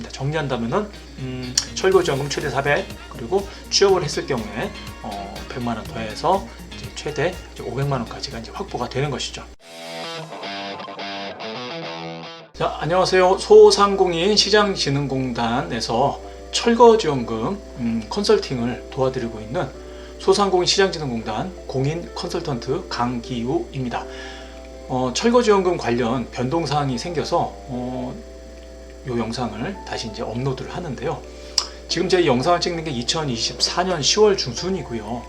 정리한다면은 음, 철거지원금 최대 400 그리고 취업을 했을 경우에 어, 100만 원 더해서 이제 최대 이제 500만 원까지가 이제 확보가 되는 것이죠. 자, 안녕하세요. 소상공인 시장진흥공단에서 철거지원금 음, 컨설팅을 도와드리고 있는 소상공인 시장진흥공단 공인 컨설턴트 강기우입니다. 어, 철거지원금 관련 변동사항이 생겨서 어, 이 영상을 다시 이제 업로드를 하는데요. 지금 제 영상을 찍는 게 2024년 10월 중순이고요.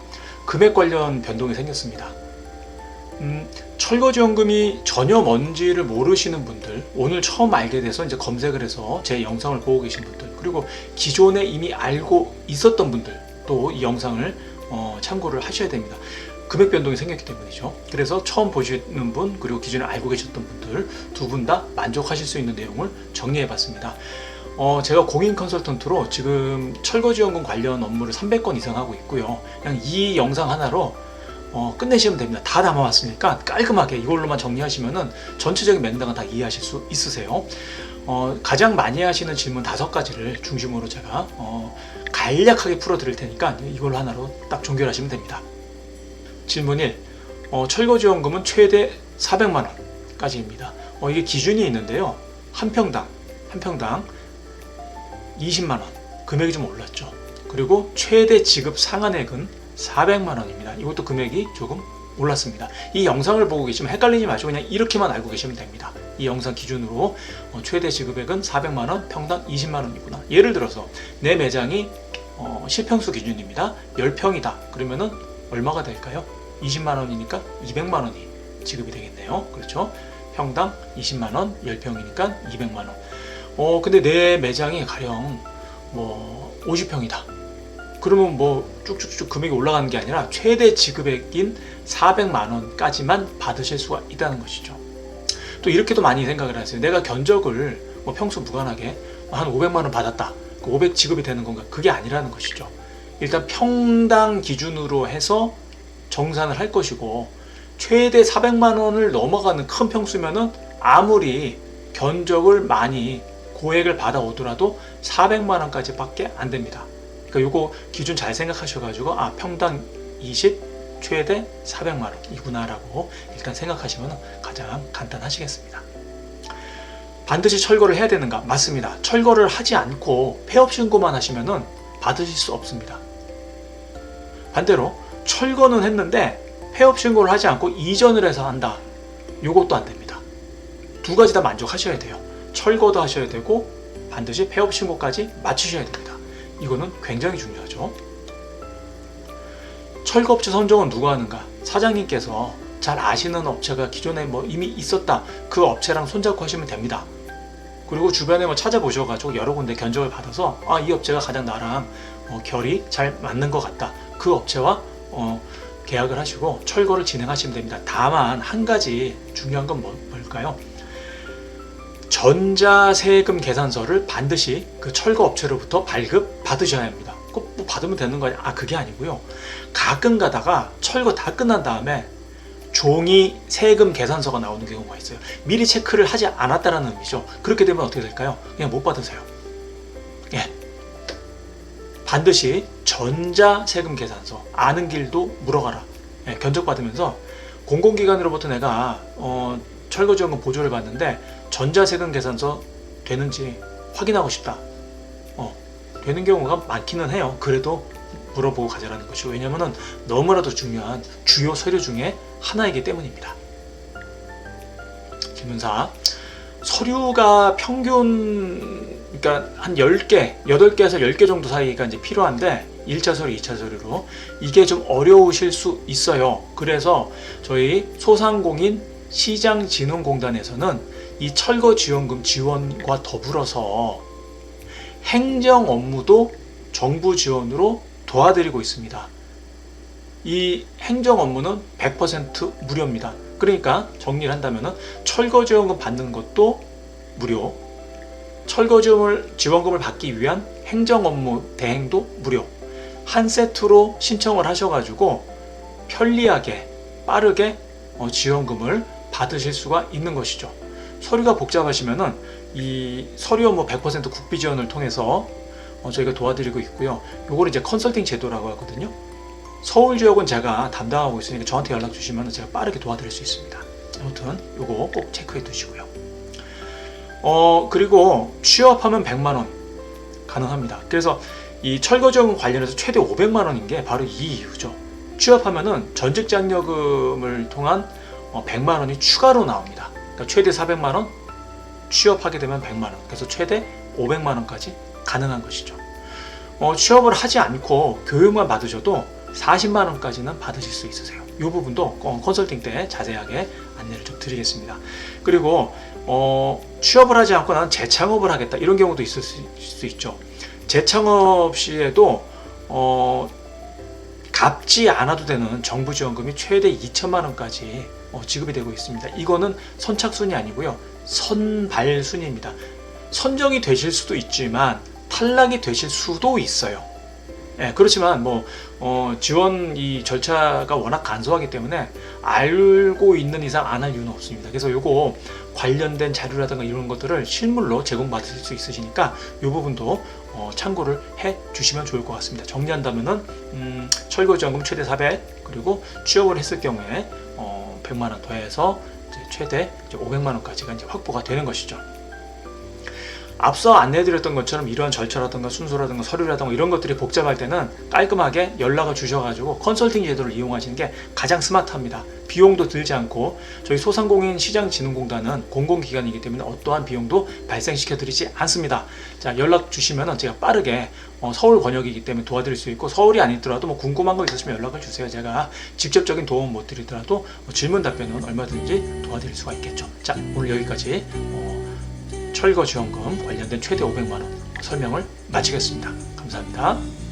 금액 관련 변동이 생겼습니다. 음, 철거지원금이 전혀 뭔지를 모르시는 분들, 오늘 처음 알게 돼서 이제 검색을 해서 제 영상을 보고 계신 분들, 그리고 기존에 이미 알고 있었던 분들도 이 영상을 어, 참고를 하셔야 됩니다. 금액 변동이 생겼기 때문이죠. 그래서 처음 보시는 분 그리고 기존에 알고 계셨던 분들 두 분 다 만족하실 수 있는 내용을 정리해 봤습니다. 어, 제가 공인 컨설턴트로 지금 철거지원금 관련 업무를 300건 이상 하고 있고요. 그냥 이 영상 하나로 어, 끝내시면 됩니다. 다 담아왔으니까 깔끔하게 이걸로만 정리하시면은 전체적인 맥락은 다 이해하실 수 있으세요. 어, 가장 많이 하시는 질문 다섯 가지를 중심으로 제가 어, 간략하게 풀어드릴 테니까 이걸로 하나로 딱 종결하시면 됩니다. 질문 1. 어, 철거지원금은 최대 400만 원까지입니다. 어, 이게 기준이 있는데요. 한 평당, 한 평당 20만 원. 금액이 좀 올랐죠. 그리고 최대 지급 상한액은 400만 원입니다. 이것도 금액이 조금 올랐습니다. 이 영상을 보고 계시면 헷갈리지 마시고 그냥 이렇게만 알고 계시면 됩니다. 이 영상 기준으로 어, 최대 지급액은 400만 원, 평당 20만 원이구나. 예를 들어서 내 매장이 어, 실평수 기준입니다. 10평이다. 그러면은 얼마가 될까요? 20만 원이니까 200만 원이 지급이 되겠네요. 그렇죠? 평당 20만 원, 10평이니까 200만 원. 어, 근데 내 매장이 가령 뭐 50평이다. 그러면 뭐 쭉쭉쭉 금액이 올라가는 게 아니라 최대 지급액인 400만 원까지만 받으실 수가 있다는 것이죠. 또 이렇게도 많이 생각을 하세요. 내가 견적을 뭐 평소 무관하게 한 500만 원 받았다. 그 500 지급이 되는 건가? 그게 아니라는 것이죠. 일단 평당 기준으로 해서 정산을 할 것이고 최대 400만 원을 넘어가는 큰 평수면은 아무리 견적을 많이 고액을 받아오더라도 400만 원까지 밖에 안 됩니다. 그러니까 요거 기준 잘 생각하셔가지고 아 평당 20 최대 400만 원이구나라고 일단 생각하시면 가장 간단하시겠습니다. 반드시 철거를 해야 되는가? 맞습니다. 철거를 하지 않고 폐업 신고만 하시면은 받으실 수 없습니다. 반대로 철거는 했는데 폐업 신고를 하지 않고 이전을 해서 한다. 요것도 안 됩니다. 두 가지 다 만족하셔야 돼요. 철거도 하셔야 되고 반드시 폐업 신고까지 맞추셔야 됩니다. 이거는 굉장히 중요하죠. 철거업체 선정은 누가 하는가? 사장님께서 잘 아시는 업체가 기존에 뭐 이미 있었다. 그 업체랑 손잡고 하시면 됩니다. 그리고 주변에 뭐 찾아보셔가지고 여러 군데 견적을 받아서 아, 이 업체가 가장 나랑 어, 결이 잘 맞는 것 같다. 그 업체와 어, 계약을 하시고 철거를 진행하시면 됩니다. 다만 한 가지 중요한 건 뭐, 뭘까요? 전자세금 계산서를 반드시 그 철거 업체로부터 발급 받으셔야 합니다. 꼭 뭐 받으면 되는 거 아니야? 아 그게 아니고요. 가끔 가다가 철거 다 끝난 다음에 종이 세금 계산서가 나오는 경우가 있어요. 미리 체크를 하지 않았다는 의미죠. 그렇게 되면 어떻게 될까요? 그냥 못 받으세요. 예. 반드시 전자 세금 계산서 아는 길도 물어가라. 예, 견적 받으면서 공공기관으로부터 내가 어, 철거지원금 보조를 받는데 전자세금 계산서 되는지 확인하고 싶다. 어, 되는 경우가 많기는 해요. 그래도 물어보고 가져라는 것이고 왜냐면은 너무나도 중요한 주요 서류 중에 하나이기 때문입니다. 질문사 서류가 평균 그러니까 한 10개, 8개에서 10개 정도 사이가 이제 필요한데 1차 서류, 2차 서류로 이게 좀 어려우실 수 있어요. 그래서 저희 소상공인 시장진흥공단에서는 이 철거 지원금 지원과 더불어서 행정 업무도 정부 지원으로 도와드리고 있습니다. 이 행정 업무는 100% 무료입니다. 그러니까 정리를 한다면 철거 지원금 받는 것도 무료, 철거 지원을, 지원금을 받기 위한 행정 업무 대행도 무료. 한 세트로 신청을 하셔가지고 편리하게 빠르게 어, 지원금을 받으실 수가 있는 것이죠. 서류가 복잡하시면은 이 서류 업무 100% 국비 지원을 통해서 어, 저희가 도와드리고 있고요. 요거를 이제 컨설팅 제도라고 하거든요. 서울 지역은 제가 담당하고 있으니까 저한테 연락 주시면 제가 빠르게 도와드릴 수 있습니다. 아무튼 요거 꼭 체크해 두시고요. 어 그리고 취업하면 100만 원 가능합니다. 그래서 이 철거 지원 관련해서 최대 500만 원인 게 바로 이 이유죠. 취업하면은 전직 장려금을 통한 어, 100만 원이 추가로 나옵니다. 그러니까 최대 400만 원, 취업하게 되면 100만 원. 그래서 최대 500만 원까지 가능한 것이죠. 어, 취업을 하지 않고 교육만 받으셔도 40만 원까지는 받으실 수 있으세요. 이 부분도 어, 컨설팅 때 자세하게 안내를 좀 드리겠습니다. 그리고 어, 취업을 하지 않고 나는 재창업을 하겠다 이런 경우도 있을 수, 수 있죠. 재창업 시에도 어, 갚지 않아도 되는 정부 지원금이 최대 2천만 원까지 어, 지급이 되고 있습니다. 이거는 선착순이 아니고요. 선발순입니다. 선정이 되실 수도 있지만 탈락이 되실 수도 있어요. 예, 그렇지만 뭐 어, 지원 이 절차가 워낙 간소하기 때문에 알고 있는 이상 안 할 이유는 없습니다. 그래서 요거 관련된 자료라든가 이런 것들을 실물로 제공받으실 수 있으시니까 이 부분도 어, 참고를 해 주시면 좋을 것 같습니다. 정리한다면은 음, 철거지원금 최대 400 그리고 취업을 했을 경우에 어, 100만 원 더해서 최대 이제 500만 원까지가 이제 확보가 되는 것이죠. 앞서 안내해드렸던 것처럼 이러한 절차라든가 순서라든가 서류라든가 이런 것들이 복잡할 때는 깔끔하게 연락을 주셔가지고 컨설팅 제도를 이용하시는 게 가장 스마트합니다. 비용도 들지 않고 저희 소상공인 시장진흥공단은 공공기관이기 때문에 어떠한 비용도 발생시켜 드리지 않습니다. 자 연락 주시면 제가 빠르게 어, 서울 권역이기 때문에 도와드릴 수 있고 서울이 아니더라도 뭐 궁금한 거 있으시면 연락을 주세요. 제가 직접적인 도움 못 드리더라도 뭐 질문 답변은 얼마든지 도와드릴 수가 있겠죠. 자 오늘 여기까지 어, 철거 지원금 관련된 최대 500만 원 설명을 마치겠습니다. 감사합니다.